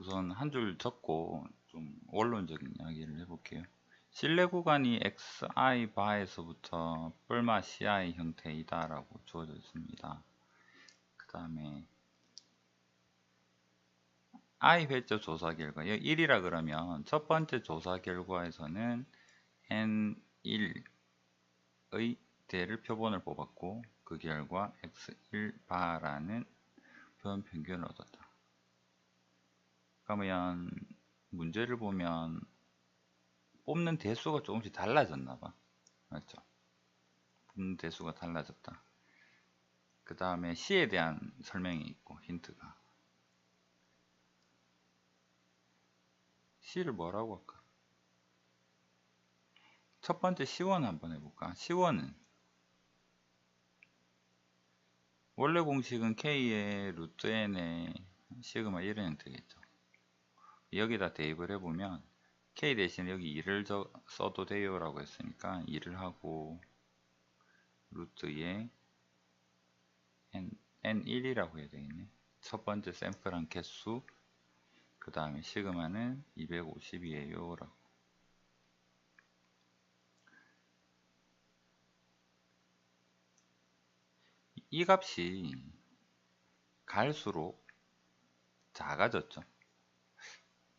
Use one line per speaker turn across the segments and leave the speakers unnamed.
우선 한 줄 적고 좀 원론적인 이야기를 해볼게요. 실내 구간이 xi 바에서부터 뿔마 ci 형태이다라고 주어져 있습니다. 그 다음에 i 회자 조사 결과 여기 1이라 그러면 첫 번째 조사 결과에서는 n1의 대를 표본을 뽑았고 그 결과 x1 바라는 표현 평균을 얻었다. 그러면 문제를 보면 뽑는 대수가 조금씩 달라졌나 봐. 맞죠? 뽑는 대수가 달라졌다. 그 다음에 시에 대한 설명이 있고 힌트가 시를 뭐라고 할까? 첫 번째 시원 한번 해볼까? 시원은 원래 공식은 k의 루트 n의 시그마 1의 형태겠죠. 여기다 대입을 해보면 k 대신에 여기 2를 써도 돼요 라고 했으니까 2를 하고 루트에 n, n1이라고 해야 되겠네. 첫 번째 샘플한 개수 그 다음에 시그마는 250이에요 라고. 이 값이 갈수록 작아졌죠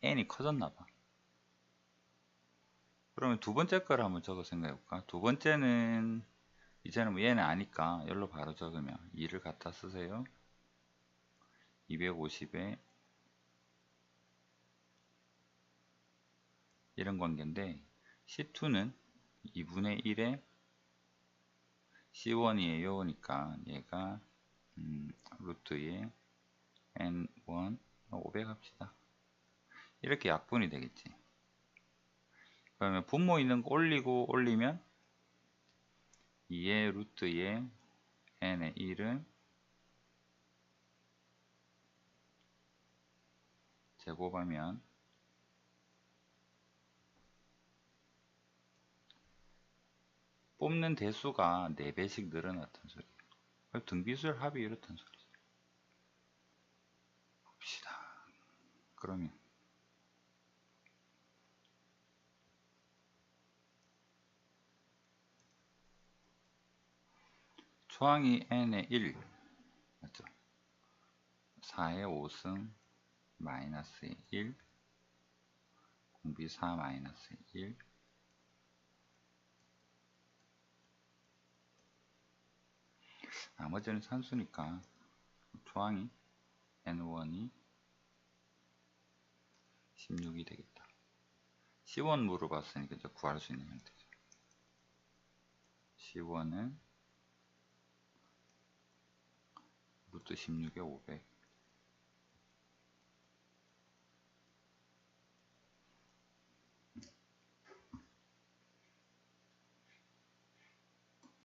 n이 커졌나봐. 그러면 두 번째 걸 한번 적어 생각해 볼까? 두 번째는 이제는 뭐 얘는 아니까 열로 바로 적으면 2를 갖다 쓰세요. 250에 이런 관계인데 C2는 2분의 1에 C1이 에요 그러니까 얘가 음, 루트에 N1 500 합시다 이렇게 약분이 되겠지. 그러면 분모 있는 거 올리고 올리면 2의 루트에 n의 1은 제곱하면 뽑는 대수가 4배씩 늘어났던 소리예요. 등비수열 합이 이렇단 소리죠. 봅시다. 그러면 초항이 n의 1 맞죠? 4의 5승 마이너스 1 공비 4 마이너스 1 나머지는 산수니까 초항이 n1이 16이 되겠다. C1 물어봤으니까 이제 구할 수 있는 형태죠. C1은 루트 16에 500